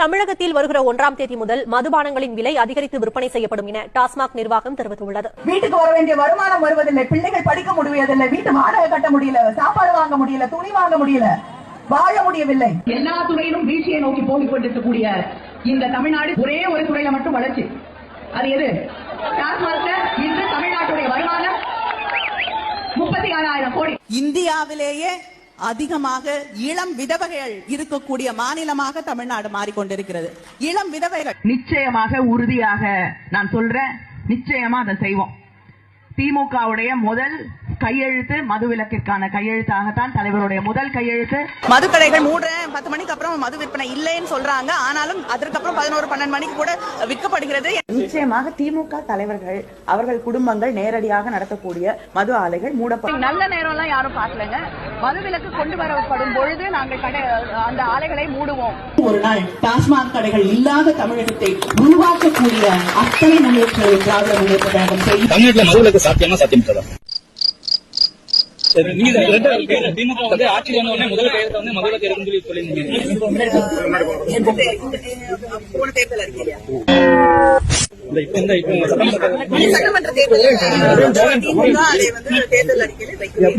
தமிழகத்தில் வருகிற ஒன்றாம் தேதி முதல் மதுபானங்களின் விலை அதிகரித்து விற்பனை செய்யப்படும் என டாஸ்மாக் நிர்வாகம் தெரிவித்துள்ளது. வீட்டுக்கு வர வேண்டிய வருமானம் வருவதில்லை. பிள்ளைகள் படிக்க முடியவில்லை வீட்டு வாடகை கட்ட முடியல. சாப்பாடு வாங்க முடியல. துணி வாங்க முடியல. வாழ முடியவில்லை. எல்லா துறையிலும் வீழ்ச்சியை நோக்கி போகிக் கொண்டிருக்கக்கூடிய இந்த தமிழ்நாடு ஒரே ஒரு துறையில மட்டும் வளர்ச்சி. அது எது? டாஸ்மாக்ல இன்று தமிழ்நாட்டுடைய வருமானம் முப்பத்தி ஆறாயிரம் கோடி. இந்தியாவிலேயே அதிகமாக இளம் விதவைகள் இருக்கக்கூடிய மாநிலமாக தமிழ்நாடு மாறிக்கொண்டிருக்கிறது. இளம் விதவைகள். நிச்சயமாக உறுதியாக நான் சொல்றேன் நிச்சயமா அதை செய்வோம். திமுகவுடைய முதல் கையெழுத்து மதுவிலக்கிற்கான கையெழுத்தாகத்தான் தலைவருடைய முதல் கையெழுத்து. மதுக்கடைகள் மூடுறேன். பத்து மணிக்கு அப்புறம் மது விற்பனை இல்லைன்னு சொல்றாங்க. ஆனாலும் அதற்கப்புறம் பதினோரு பன்னெண்டு மணிக்கு கூட விற்கப்படுகிறது. நிச்சயமாக திமுக தலைவர்கள் அவர்கள் குடும்பங்கள் நேரடியாக நடத்தக்கூடிய மது ஆலைகள் மூடப்படும் நல்ல நேரம் எல்லாம் யாரும் பார்க்கலங்க. மதுவிலக்கு கொண்டு வரப்படும் பொழுது நாங்கள் கடை அந்த ஆலைகளை மூடுவோம். ஒரு நாள் டாஸ்மாக் கடைகள் இல்லாத தமிழகத்தை உருவாக்கக்கூடிய அத்தனை முன்னேற்றங்களை திராவிட முன்னேற்ற கழகம் தமிழ்நாட்டுல மதுவிலக்கு சாத்தியமா சாத்தியம் சார் நீங்க. திமுக வந்து ஆட்சி வந்த உடனே முதல் கையெழுத்த வந்து மதுவிலக்கு இருக்குன்னு சொல்லி சொல்லியிருந்தீங்க. போன தேர்தல் அறிக்கையில இந்த இப்ப இந்த இப்ப சட்டமன்ற தேர்தல். தேர்தல் அறிக்கையில